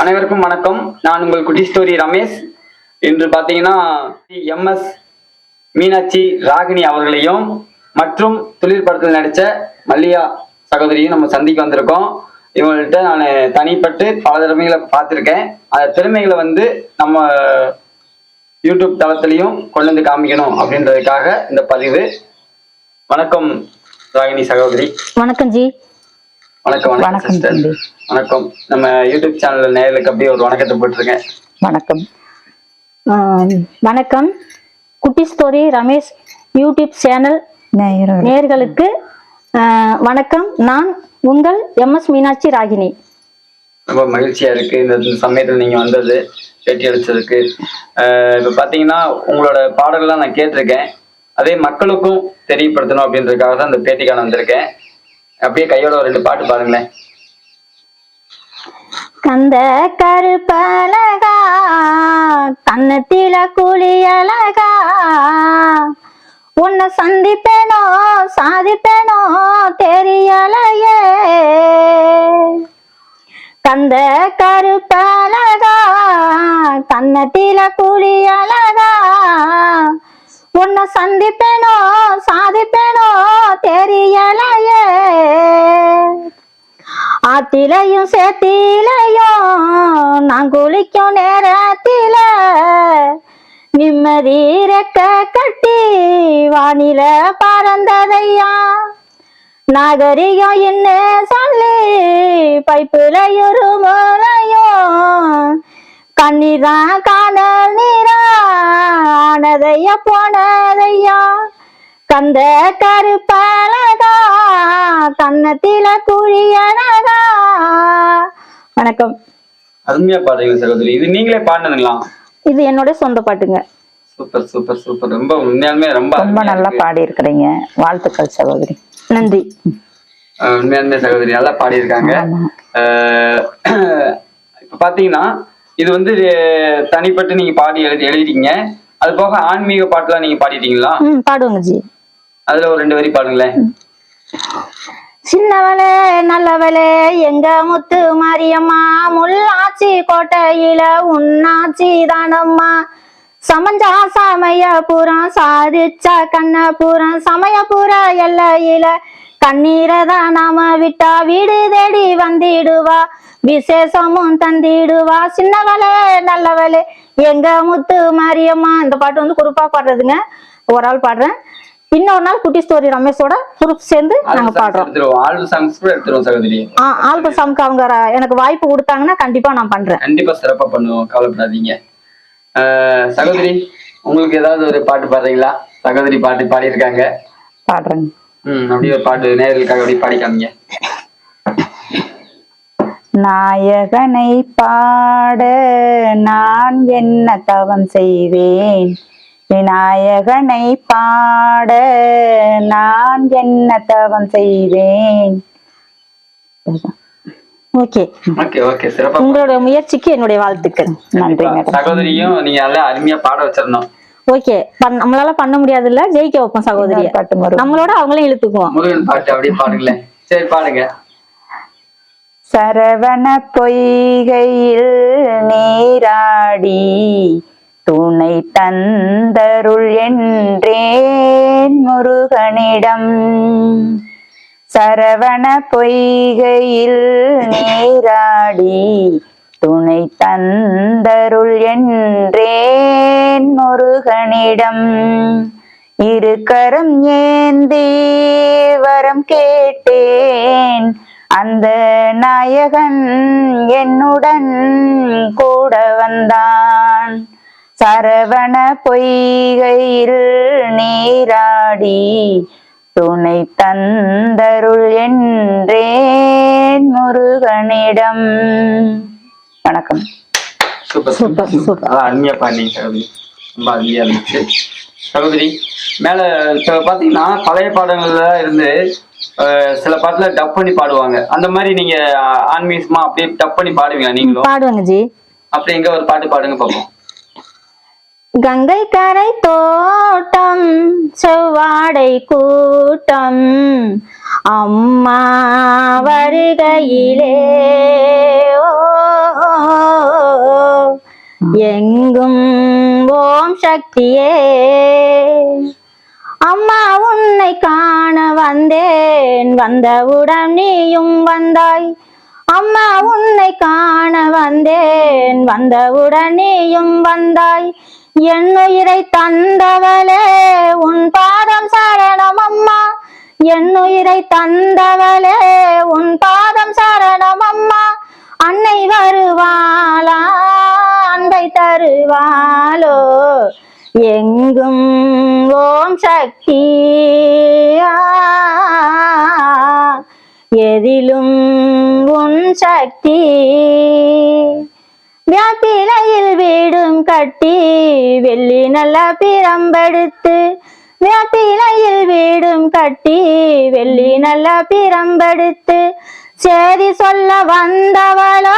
அனைவருக்கும் வணக்கம். நான் உங்கள் குட்டி ஸ்டோரி ரமேஷ். இன்று பார்த்தீங்கன்னா எம்எஸ் மீனாட்சி ராகினி அவர்களையும் மற்றும் தொழில் படத்தில் நடித்த மல்லியா சகோதரியும் நம்ம சந்திக்க வந்திருக்கோம். இவங்கள்ட்ட நான் தனிப்பட்டு பல திறமைகளை பார்த்துருக்கேன். அந்த திறமைகளை வந்து நம்ம யூடியூப் தளத்துலையும் கொண்டு வந்து காமிக்கணும் அப்படின்றதுக்காக இந்த பதிவு. வணக்கம் ராகினி சகோதரி. வணக்கம் ஜி. வணக்கம் வணக்கம் வணக்கம் சிஸ்டர் தம்பி. வணக்கம். நம்ம யூடியூப் சேனல் நேயர்களுக்கு அப்படியே ஒரு வணக்கத்தை போட்டிருக்கேன். வணக்கம். வணக்கம். குட்டி ஸ்டோரி ரமேஷ் யூடியூப் சேனல் நேயர்கள் நேர்களுக்கு வணக்கம். நான் உங்கள் எம்எஸ் மீனாட்சி ராகினி. ரொம்ப மகிழ்ச்சியா இருக்கு. இந்த சமயத்தில் நீங்க வந்தது பேட்டி அளிச்சதுக்கு. அஹ் இப்ப பாத்தீங்கன்னா உங்களோட பாடல்கள்லாம் நான் கேட்டிருக்கேன். அதே மக்களுக்கும் தெரியப்படுத்தணும் அப்படின்றதுக்காக தான் இந்த பேட்டிக்கான வந்திருக்கேன். அப்படியே கையோட ஒரு ரெண்டு பாட்டு பாருங்களேன் கந்த கருப்பழகா கண்ணத்தில குளியழகா உன்னை சந்திப்பேனோ சாதிப்பேனோ தெரியலையே. கந்த கருப்பழகா கண்ணத்தில குளியழகா உன்னை சந்திப்பேனோ சாதிப்பேனோ தெரியலையே. ஆத்திலையும் சேத்திலையும் நான் குளிக்கும் நேரத்தில நிம்மதி ரெக்க கட்டி வானில பறந்ததையா? நாகரிகம் என்ன சொல்லி பைப்புல இருமலையும் கண்ணீர்தான் காணல் நீரா ஆனதையா போனதையா? கந்த கருப்பழகா கன்னத்தில குழியழகா வணக்கம். அருமையா பாடுறீங்க சகோதரி. இது நீங்களே பாடினதுங்களா? இது என்னோட சொந்த பாட்டுங்க. Super super super. ரொம்ப உண்மையாலுமே ரொம்ப ரொம்ப நல்லா. பாடி இருக்கிறீங்க வாழ்த்துக்கள் சகோதரி. நன்றி. உண்மையாலுமே சகோதரி நல்லா பாடியிருக்காங்க. இப்ப பாத்தீங்கன்னா இது வந்து தனிப்பட்டு நீங்க பாடி எழுதி எழுதிட்டீங்க. அது போக ஆன்மீக பாட்டுலாம் நீங்க பாடிட்டீங்களா? பாடுவோங்க ஜி. அதுல ஒரு ரெண்டு வரி பாடுங்களேன் சின்னவளே நல்லவளே எங்க முத்து மாரியம்மா முள்ளாச்சி கோட்டையில உன்னாச்சி தானம்மா. சமஞ்சா சமயபுரம் சாதிச்சா கண்ணபுரம் சமயபுர எல்லையில கண்ணீரை தான் நாம விட்டா வீடு தேடி வந்திடுவா. விசேஷமும் தந்திடுவா சின்னவளே நல்லவளே. எங்க முத்து மாரியம்மா இந்த பாட்டு வந்து குறிப்பா பாடுறதுங்க. ஒரு ஆள் பாடுறேன். இன்னொரு நாள் குட்டி ஸ்டோரி ரமேஷோட குரூப் சேர்ந்து நாங்க பாடுறோம். ஆல்பம் சாங்க்கு அவங்க எனக்கு வாய்ப்பு கொடுத்தாங்கன்னா கண்டிப்பா நான் பண்றேன். கண்டிப்பா சிறப்பா பண்ணுவோம். கவலைப்படாதீங்க. சகோதரி உங்களுக்கு ஏதாவது ஒரு பாட்டு பாடுறீங்களா? சகோதரி பாட்டு பாடியிருக்காங்க. பாடுறேங்க. ம் அப்படியே ஒரு பாட்டு நேயர்களுக்காக அப்படியே பாடிக்காமீங்க. நாயகனை பாட நான் என்ன தவம் செய்வேன்? விநாயகனை பாட நான் என்ன தவம் செய்வேன்? ஓகே. உங்களோட முயற்சிக்கு என்னுடைய வாழ்த்துக்கள். நன்றி சகோதரியும் நீங்க அருமையா பாட வச்சிடணும். ஓகே. நம்மளால பண்ண முடியாதுல்ல? ஜெயிக்க வைப்போம் சகோதரிய. நம்மளோட அவங்களையும் இழுத்துக்குவோம். பாட்டு அப்படியே பாடுங்களேன். சரி பாடுங்க. சரவண பொய்கையில் நீராடி துணை தந்தருள் என்றேன் முருகனிடம். சரவண பொய்கையில் நீராடி துணை தந்தருள் என்றேன் முருகனிடம். இரு கரம் ஏந்தி வரம் கேட்டேன். அந்த நாயகன் என்னுடன் கூட வந்தான். சரவண பொய்கையில் நீராடி துணை தந்தருள் என்றேன் முருகனிடம். வணக்கம். சூப்பர் சூப்பர், அருமையா சகோதரி ரொம்ப அருமையா இருந்துச்சு. சகோதரி மேல பாத்தீங்கன்னா பழைய பாடங்கள்ல இருந்து சில பாட்டுல டப் பண்ணி பாடுவாங்க. அந்த மாதிரி நீங்க ஆன்மீகமா அப்படியே டப் பண்ணி பாடுவீங்களா நீங்களும்? பாடுவாங்க ஜி. அப்படி எங்க ஒரு பாட்டு பாடுங்க பாப்போம். கங்கை கரை தோட்டம் செவ்வாடை கூட்டம் அம்மா வருகையிலே. ஓ எங்கும் ஓம் சக்தியே. அம்மா உன்னை காண வந்தேன். வந்தவுடன் நீயும் வந்தாய். அம்மா உன்னை காண வந்தேன். வந்தவுடன் நீயும் வந்தாய். என்னுயிரை தந்தவளே உன் பாதம் சரணம் அம்மா. என்னுயிரை தந்தவளே உன் பாதம் சரணம் அம்மா. அன்னை வருவாளா அன்பை தருவாளோ. எங்கும் ஓம் சக்தி. எதிலும் உன் சக்தி. வேப்பிலையில் வீடும் கட்டி வெள்ளி நல்ல பிரம்பெடுத்து. வேப்பிலையில் வீடும் கட்டி வெள்ளி நல்ல பிரம்பெடுத்து. சேதி சொல்ல வந்தவளோ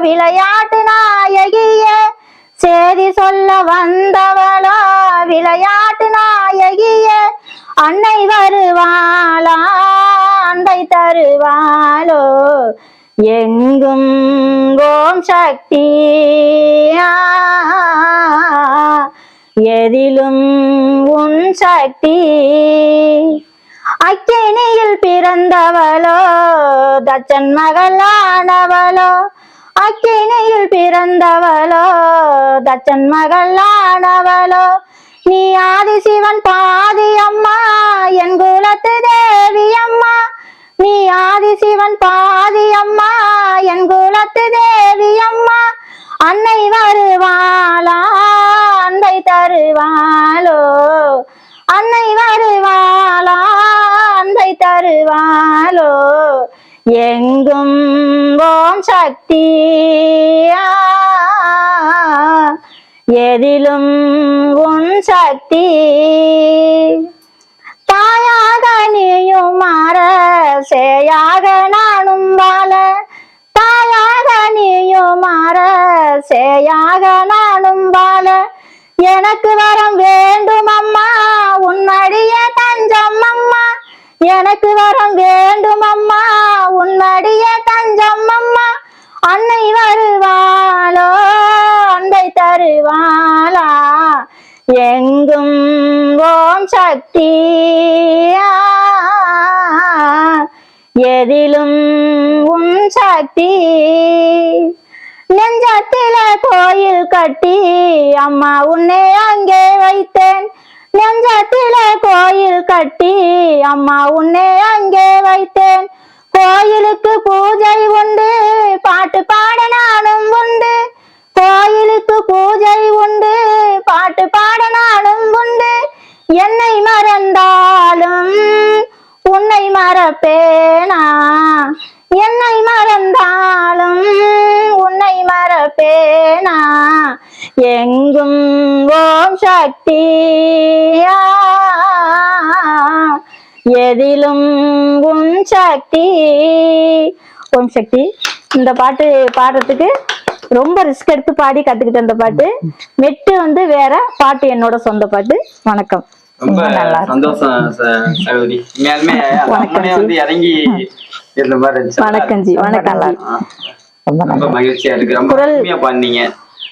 விளையாட்டு நாயகியே. சேதி சொல்ல வந்தவளோ விளையாட்டு நாயகியே அன்னை வருவாளா அன்பை தருவாளோ? எங்கும் ஓம் சக்தி எதிலும் உன் சக்தி. அக்கினியில் பிறந்தவளோ தச்சன் மகளானவளோ அக்கினியில் பிறந்தவளோ தச்சன் மகள் ஆனவளோ நீ ஆதி சிவன் பாதி அம்மா என் குலத்து தேவி அம்மா நீ ஆதி சிவன் பாதி சக்தி எதிலும் உன் சக்தி? தாயாக நீயும் மாற சேயாக நானும் வாழ. தாயாக நீயும் மாற சேயாக நானும் வாழ. எனக்கு வரம் வேண்டும் அம்மா உன் அடிய தஞ்சம் அம்மா. எனக்கு வரம் வேண்டும் அன்னை வருவாளோ அன்பை தருவாளா? எங்கும் ஓம் சக்தி எதிலும் உன் சக்தி? நெஞ்சத்தில கோயில் கட்டி அம்மா உன்னை அங்கே வைத்தேன். நெஞ்சத்தில கோயில் கட்டி அம்மா உன்னை அங்கே வைத்தேன். கோயிலுக்கு பூஜை உண்டு பாட்டு பாட நானும் உண்டு. கோயிலுக்கு பூஜை உண்டு பாட்டு பாட நானும் உண்டு. என்னை மறந்தாலும் உன்னை மறப்பேனா? என்னை மறந்தாலும் உன்னை மறப்பேனா? எங்கும் ஓம் சக்தியா எதிலும் உன் சக்தி ஓம் சக்தி. இந்த பாட்டு பாடுறதுக்கு ரொம்ப ரிஸ்க் எடுத்து பாடி கத்துக்கிட்டேன் இந்த பாட்டு. மெட்டு வந்து வேற பாட்டு என்னோட சொந்த பாட்டு. வணக்கம். ரொம்ப சந்தோஷம் சகோதரி. உண்மையாலுமே அந்த வந்து இறங்கி இருந்த மாதிரி இருந்துச்சு வணக்கம் ஜி. வணக்கம் ரொம்ப மகிழ்ச்சியா இருக்கு. ரொம்ப பண்ணீங்க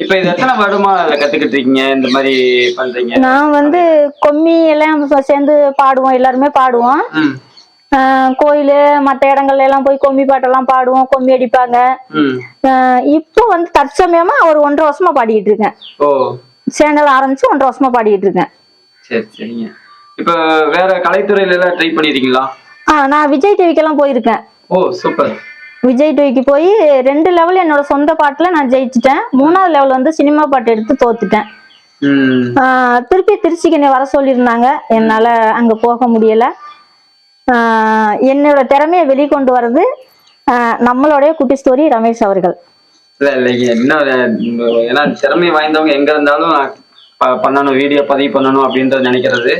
இப்ப இது எத்தனை அதுல கத்துக்கிட்டு இருக்கீங்க? இந்த மாதிரி பண்றீங்க? நான் வந்து கொம்மி எல்லாம் சேர்ந்து பாடுவோம் எல்லாருமே பாடுவோம். கோயிலு மற்ற இடங்கள்ல எல்லாம் போய் கொம்மி பாட்டெல்லாம் பாடுவோம் கொம்மி அடிப்பாங்க. இப்போ வந்து தற்சமயமா ஒரு ஒன்றரை வருஷமா பாடிக்கிட்டு இருக்கேன். சேனல் ஆரம்பிச்சு ஒன்றரை வருஷமா பாடிக்கிட்டு இருக்கேன். சரி சரிங்க. இப்ப வேற கலைத்துறையில எல்லாம் ட்ரை பண்ணிருக்கீங்களா? நான் விஜய் டிவிக்கெல்லாம் போயிருக்கேன். ஓ சூப்பர். விஜய் டிவிக்கு போய் ரெண்டு லெவல் என்னோட சொந்த பாட்டுல நான் ஜெயிச்சிட்டேன். மூணாவது லெவல் வந்து சினிமா பாட்டு எடுத்து தோத்துட்டேன். திருப்பி திருச்சிக்கு என்னை வர சொல்லியிருந்தாங்க. என்னால அங்க போக முடியல. என்னோட திறமையை வெளிக்கொண்டு வர்றது நம்மளுடைய குட்டி ஸ்டோரி ரமேஷ் அவர்கள். ஏன்னா திறமை வாய்ந்தவங்க எங்க இருந்தாலும் பண்ணணும் வீடியோ பதிவு பண்ணணும் அப்படின்றத நினைக்கிறது.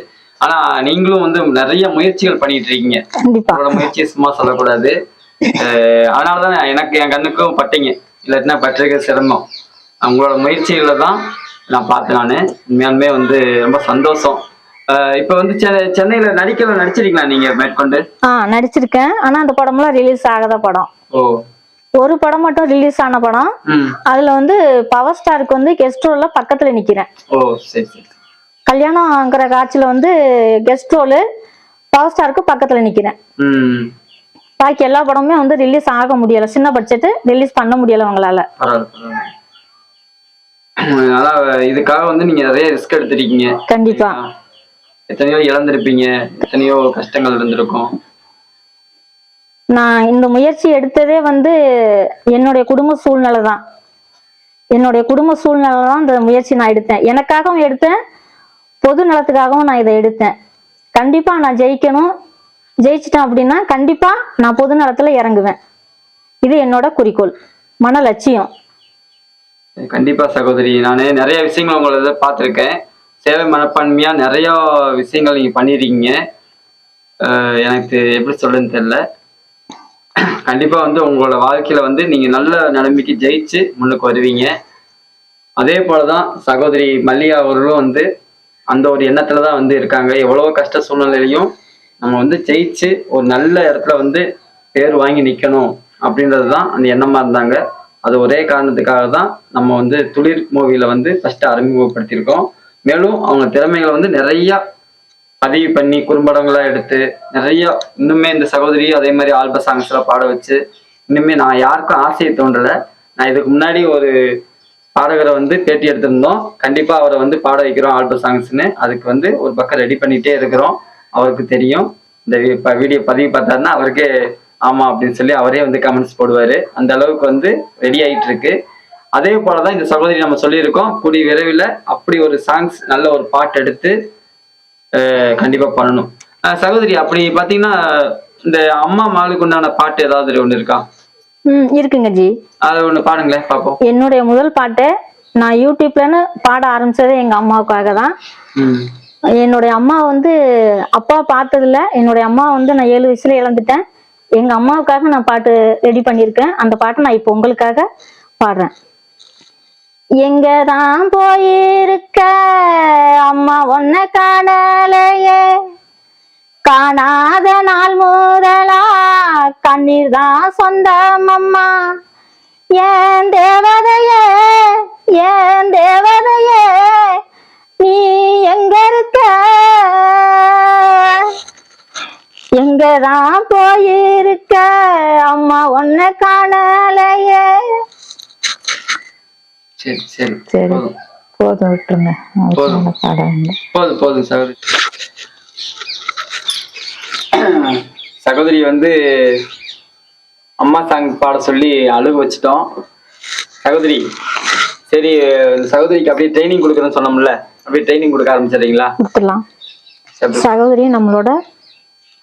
ஆனா நீங்களும் வந்து நிறைய முயற்சிகள் பண்ணிட்டு இருக்கீங்க. கண்டிப்பா. உங்களோட முயற்சியை சும்மா சொல்லக்கூடாது. அதனாலதான் எனக்கு என் கண்ணுக்கும் பட்டீங்க. இல்லாட்டினா பட்டிருக்க சிரமம். உங்களோட முயற்சிகளை தான் நான் பார்த்தேன் நான். உண்மையாலுமே வந்து ரொம்ப சந்தோஷம். இப்ப வந்து சென்னை சென்னையில நடிக்கல நடிச்சிருக்கீங்களா நீங்க மேற்கொண்டு? ஆ நடிச்சிருக்கேன். ஆனா அந்த படம்லாம் ரிலீஸ் ஆகாத படம். ஓ. ஒரு படம் மட்டும் ரிலீஸ் ஆன படம். அதுல வந்து பவர் ஸ்டாருக்கு வந்து கெஸ்ட் ரோல்ல பக்கத்துல நிக்கிறேன். சரி கல்யாணம்ங்கிற காட்சியில வந்து கெஸ்ட் ரோலு பவர் ஸ்டாருக்கு பக்கத்துல நிக்கிறேன். பாக்கி எல்லா படமுமே வந்து ரிலீஸ் ஆக முடியல. சின்ன பட்ஜெட் ரிலீஸ் பண்ண முடியல அவங்களால. அதான் இதுக்காக வந்து நீங்க நிறைய ரிஸ்க் எடுத்திருக்கீங்க. கண்டிப்பா. எத்தனையோ இழந்திருப்பீங்க. எத்தனையோ கஷ்டங்கள் இருந்திருக்கும். நான் இந்த முயற்சி எடுத்ததே வந்து என்னுடைய குடும்ப சூழ்நிலை தான். என்னுடைய குடும்ப சூழ்நிலை தான் இந்த முயற்சி நான் எடுத்தேன். எனக்காகவும் எடுத்தேன் பொது நலத்துக்காகவும் நான் இதை எடுத்தேன். கண்டிப்பா நான் ஜெயிக்கணும். ஜெயிச்சிட்டேன் அப்படின்னா கண்டிப்பா நான் பொது நலத்துல இறங்குவேன். இது என்னோட குறிக்கோள். மன லட்சியம். கண்டிப்பா சகோதரி நான் நிறைய விஷயங்கள் உங்களை பார்த்துருக்கேன். சேவை மனப்பான்மையா நிறைய விஷயங்கள் நீங்க பண்ணிருக்கீங்க. எனக்கு எப்படி சொல்லுன்னு தெரியல. கண்டிப்பா வந்து உங்களோட வாழ்க்கையில வந்து நீங்க நல்ல நிலைமைக்கு ஜெயிச்சு முன்னுக்கு வருவீங்க. அதே போலதான் சகோதரி மல்லிகா அவர்களும் வந்து அந்த ஒரு எண்ணத்துல தான் வந்து இருக்காங்க. எவ்வளோ கஷ்ட சூழ்நிலையிலையும் நம்ம வந்து ஜெயிச்சு ஒரு நல்ல இடத்துல வந்து பேர் வாங்கி நிற்கணும் அப்படின்றது தான் அந்த எண்ணமாக இருந்தாங்க. அது ஒரே காரணத்துக்காக தான் நம்ம வந்து துளிர் மூவியில் வந்து ஃபஸ்ட்டு அறிமுகப்படுத்தியிருக்கோம். மேலும் அவங்க திறமைகளை வந்து நிறையா பதிவு பண்ணி குறும்படங்களாக எடுத்து நிறையா இன்னுமே இந்த சகோதரி அதே மாதிரி ஆல்ப சாங்ஸில் பாட வச்சு இன்னுமே நான் யாருக்கும் ஆசையை தோன்றலை நான் இதுக்கு முன்னாடி ஒரு பாடகரை வந்து பேட்டி எடுத்திருந்தோம். கண்டிப்பாக அவரை வந்து பாட வைக்கிறோம் ஆல்ப சாங்ஸ்னு அதுக்கு வந்து ஒரு பக்கம் ரெடி பண்ணிகிட்டே இருக்கிறோம். அவருக்கு தெரியும். இந்த வீடியோ பதிவு பார்த்தாருன்னா அவருக்கே ஆமா அப்படின்னு சொல்லி அவரே வந்து கமெண்ட்ஸ் போடுவாரு. அந்த அளவுக்கு வந்து ரெடி ஆயிட்டு இருக்கு அதே போலதான் இந்த சகோதரி நம்ம சொல்லியிருக்கோம். கூடிய விரைவில் அப்படி ஒரு சாங்ஸ் நல்ல ஒரு பாட்டு எடுத்து அஹ் கண்டிப்பா பண்ணணும். சகோதரி அப்படி பாத்தீங்கன்னா இந்த அம்மா மாளுக்கு உண்டான பாட்டு ஏதாவது ஒண்ணு இருக்கா? ம் இருக்குங்க ஜி. அதை ஒண்ணு பாடுங்களேன் பாப்போம். என்னுடைய முதல் பாட்டு நான் யூடியூப்லன்னு பாட ஆரம்பிச்சதே எங்க அம்மாவுக்காக தான் என்னுடைய அம்மா வந்து அப்பா பார்த்ததில்ல. என்னுடைய அம்மா வந்து நான் ஏழு வயசுல இழந்துட்டேன் எங்க அம்மாவுக்காக நான் பாட்டு ரெடி பண்ணியிருக்கேன். அந்த பாட்டை நான் இப்போ உங்களுக்காக பாடுறேன். எங்க தான் போயிருக்க? அம்மா ஒன்ன காணலையே. காணாத நாள் முதலா? கண்ணீர் தான் சொந்தம் அம்மா. ஏன் தேவதையே? ஏன் தேவதையே? நீ எங்க இருக்க? எங்கதான் போயிருக்க? அம்மா ஒன்ன காணலையே. சரி சரி. சரி போதும். விட்டுருங்க. போதும். போதும் போதும் சகோதரி. சகோதரி வந்து அம்மா சாங் பாட சொல்லி அழுக வச்சிட்டோம். சகோதரி சரி சகோதரிக்கு அப்படியே ட்ரைனிங் கொடுக்குறேன்னு சொன்னோம்ல. அப்படியே ட்ரைனிங் கொடுக்க ஆரம்பிச்சிடுறீங்களா? கொடுத்துடலாம். சகோதரி நம்மளோட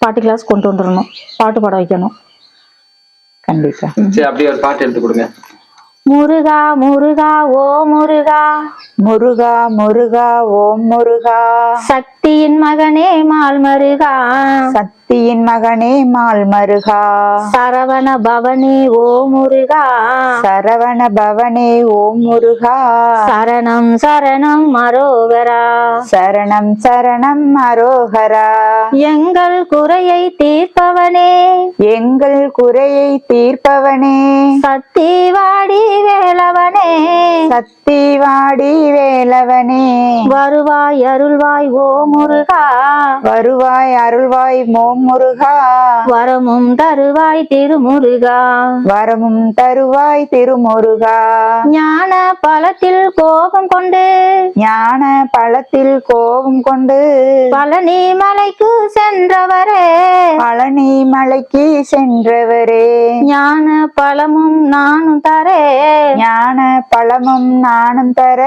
பாட்டு கிளாஸ் கொண்டு வந்துடணும். பாட்டு பாட வைக்கணும். கண்டிப்பா. சரி அப்படியே ஒரு பாட்டு எடுத்து கொடுங்க. முருகா முருகா ஓ முருகா. முருகா முருகா ஓம் முருகா. சக்தியின் மகனே மால் மருகா சக்தியின் மகனே மால் மருகா சரவண பவனே ஓ முருகா. சரவண பவனே ஓம் முருகா. சரணம் சரணம் மரோகரா. சரணம் சரணம் அரோகரா எங்கள் குறையை தீர்ப்பவனே. எங்கள் குறையை தீர்ப்பவனே. சக்தி வாடி வேலவனே. சக்தி வாடி வேலவனே. வருவாய் அருள்வாய் ஓ முருகா. வருவாய் அருள்வாய் மோம் முருகா. வரமும் தருவாய் திருமுருகா. வரமும் தருவாய் திருமுருகா. ஞான பலத்தில் கோபம் கொண்டு. ஞான பழத்தில் கோபம் கொண்டு. பழனி மலைக்கு சென்றவரே. பழனி மலைக்கு சென்றவரே. ஞான பழமும் நானும் தரே ஞான பழமும் நானும் தர.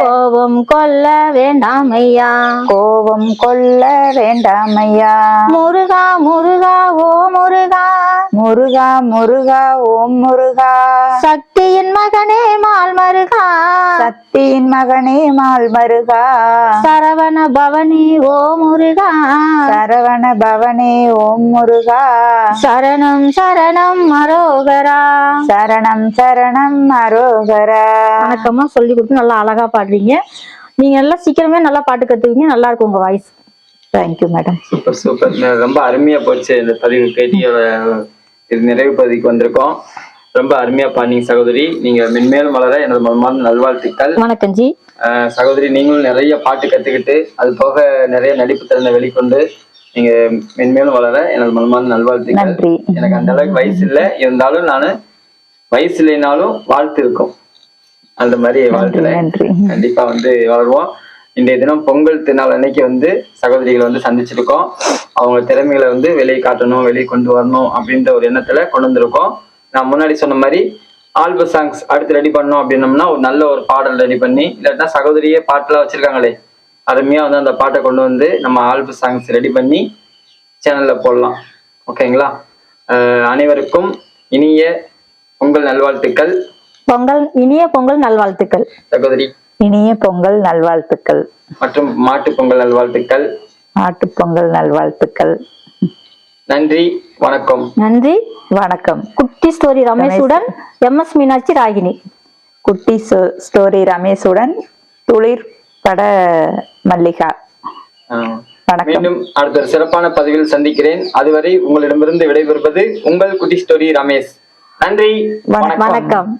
கோபம் கொள்ள வேண்டாம் ஐயா கோபம் கொள்ள வேண்டாம் ஐயா முருகா முருகா ஓ முருகா. முருகா முருகா ஓம் முருகா. சக்தியின் மகனே மால் மருகா. சக்தியின் மகனே மால் மருகா. சரவண பவனி ஓ முருகா. சரவண பவனே ஓம் முருகா. சரணம் சரணம் மரோகரா. சரணம் சரணம் அரோகரா. வணக்கமா சொல்லி கொடுத்து நல்லா அழகா பாடுறீங்க. நீங்க நல்லா சீக்கிரமே நல்லா பாட்டு கத்துவீங்க நல்லா இருக்கும் உங்க voice thank you madam super super ரொம்ப அருமையா போச்சு இந்த பதிவு பேட்டியோட இது நிறைவு பகுதிக்கு வந்திருக்கோம். ரொம்ப அருமையா பாடினீங்க சகோதரி. நீங்க மென்மேலும் வளர எனது மனமார்ந்த நல்வாழ்த்துக்கள். வணக்கம் ஜி. ஆஹ் சகோதரி நீங்களும் நிறைய பாட்டு கத்துக்கிட்டு அது போக நிறைய நடிப்பு திறனை வெளிக்கொண்டு நீங்க மென்மேலும் வளர எனது மனமார்ந்த நல்வாழ்த்துக்கள். எனக்கு அந்த அளவுக்கு வயசு இல்லை. இருந்தாலும் நான் வயசு இல்லைனாலும் வாழ்த்து இருக்கும். அந்த மாதிரி வாழ்த்துல நன்றி. கண்டிப்பா வந்து வளருவோம் இன்றைய தினம் பொங்கல் திருநாள் அன்னைக்கு வந்து சகோதரிகளை வந்து சந்திச்சிருக்கோம். அவங்க திறமைகளை வந்து வெளியே காட்டணும் வெளியே கொண்டு வரணும் அப்படின்ற ஒரு எண்ணத்துல கொண்டு வந்திருக்கோம். நான் முன்னாடி சொன்ன மாதிரி ஆல்பம் சாங்ஸ் அடுத்து ரெடி பண்ணோம் அப்படின்னம்னா ஒரு நல்ல ஒரு பாடல் ரெடி பண்ணி இல்லாட்டினா சகோதரியே பாட்டுலாம் வச்சிருக்காங்களே. அருமையா வந்து அந்த பாட்டை கொண்டு வந்து நம்ம ஆல்பம் சாங்ஸ் ரெடி பண்ணி சேனல்ல போடலாம். ஓகேங்களா அனைவருக்கும் இனிய பொங்கல் நல்வாழ்த்துக்கள். பொங்கல் இனிய பொங்கல் நல்வாழ்த்துக்கள். சகோதரி. இனிய பொங்கல் நல்வாழ்த்துக்கள். மற்றும் மாட்டு பொங்கல் நல்வாழ்த்துக்கள். மாட்டுப் பொங்கல் நல்வாழ்த்துக்கள். நன்றி வணக்கம். நன்றி வணக்கம். குட்டி ஸ்டோரி ரமேஷுடன் எம் எஸ் மீனாட்சி ராகினி. குட்டி ஸ்டோ- ஸ்டோரி ரமேஷுடன் துளிர் பட மல்லிகா. மீண்டும் அடுத்த ஒரு சிறப்பான பதிவில் சந்திக்கிறேன். அதுவரை உங்களிடமிருந்து விடைபெறுவது உங்கள் குட்டி ஸ்டோரி ரமேஷ். நன்றி வணக்கம்.